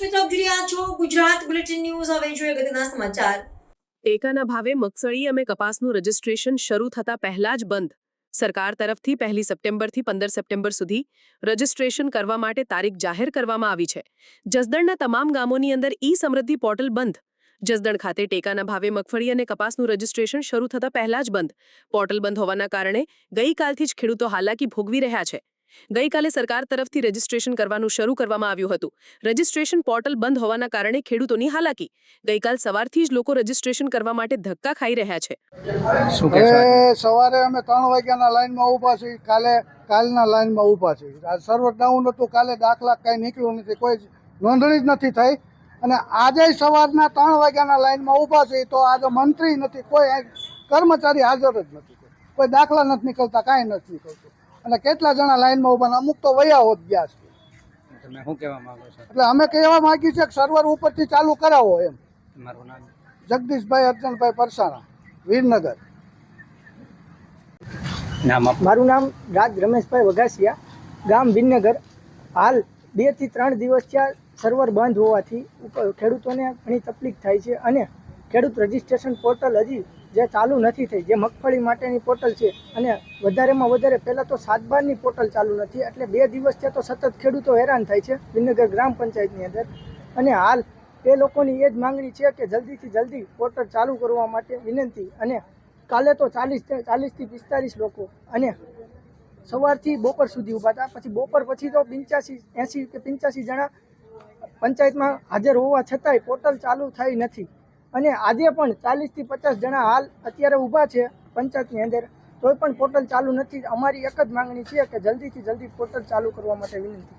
જોઈ રહ્યા છો? ગુજરાત બુલેટિન ન્યૂઝ, હવે જોઈએ અગત્યના સમાચાર. ટેકાના ભાવે મગફળી અને કપાસનું રજિસ્ટ્રેશન શરૂ થતા પહેલા જ બંધ. સરકાર તરફથી પહેલી સપ્ટેમ્બરથી પંદર સપ્ટેમ્બર સુધી રજિસ્ટ્રેશન કરવા માટે તારીખ જાહેર કરવામાં આવી છે. જસદણના તમામ ગામોની અંદર ઈ સમૃદ્ધિ પોર્ટલ બંધ. જસદણ ખાતે ટેકાના ભાવે મગફળી અને કપાસનું રજિસ્ટ્રેશન શરૂ થતા પહેલા જ બંધ. પોર્ટલ બંધ હોવાના કારણે ગઈકાલથી જ ખેડૂતો હાલાકી ભોગવી રહ્યા છે. ગઈકાલે સરકાર તરફથી રજીસ્ટ્રેશન કરવાનું શરૂ કરવામાં આવ્યું હતું. રજીસ્ટ્રેશન પોર્ટલ બંધ હોવાના કારણે ખેડૂતોની હાલાકી. ગઈકાલ સવારથી જ લોકો રજીસ્ટ્રેશન કરવા માટે ધક્કા ખાઈ રહ્યા છે. સવારે અમે ત્રણ વાગ્યાના લાઈનમાં ઊભા છીએ. કાલે કાલના લાઈનમાં ઊભા છીએ. સર્વ સર્વર ડાઉન હતું. કાલે દાખલા કાંઈ નીકળ્યું નથી. કોઈ નોંધણી જ નથી થઈ. અને આજે સવારના ત્રણ વાગ્યાના લાઈનમાં ઊભા છીએ તો આજે મંત્રી નથી. કોઈ કર્મચારી હાજર જ નથી. કોઈ દાખલા નથી નીકળતા. કાંઈ નથી નીકળતું. અને કેટલા જણા લાઈનમાં ઊભા અમુક તો વયા હોત ગયા છે. તમે શું કહેવા માંગો છો? એટલે અમે કહેવા માંગીએ છીએ કે સર્વર ઉપરથી ચાલુ કરાવો એમ. નામ? જગદીશભાઈ અર્જનભાઈ પરસાણા વીરનગર. નામ મારું નામ રાજ રમેશભાઈ વઘાસિયા ગામ વિનગર હાલ બેથી ત્રણ દિવસ ત્યાં સર્વર બંધ હોવાથી ઉપર ખેડૂતોને ઘણી તકલીફ થાય છે અને ખેડૂત રજિસ્ટ્રેશન પોર્ટલ હજી જે ચાલુ નથી થઈ, જે મગફળી માટેની પોર્ટલ છે, અને વધારેમાં વધારે પહેલાં તો સાત બારની પોર્ટલ ચાલુ નથી, એટલે બે દિવસ થયા તો સતત ખેડૂતો હેરાન થાય છે, વિનગર ગ્રામ પંચાયતની અંદર. અને હાલ એ લોકોની એ જ માંગણી છે કે જલ્દીથી જલ્દી પોર્ટલ ચાલુ કરવા માટે વિનંતી, અને કાલે તો ચાલીસ ચાલીસથી પિસ્તાલીસ લોકો, અને સવારથી બપોર સુધી ઊભા હતા પછી બપોર પછી તો પંચ્યાસી એંસી કે પંચ્યાસી જણા પંચાયતમાં હાજર હોવા છતાંય પોર્ટલ ચાલુ થઈ નથી. અને આજે પણ ચાલીસથી પચાસ જણા હાલ અત્યારે ઊભા છે પંચાયતની અંદર. તોય પણ પોર્ટલ ચાલુ નથી. અમારી એક જ માંગણી છે કે જલ્દીથી જલ્દી પોર્ટલ ચાલુ કરવા માટે વિનંતી.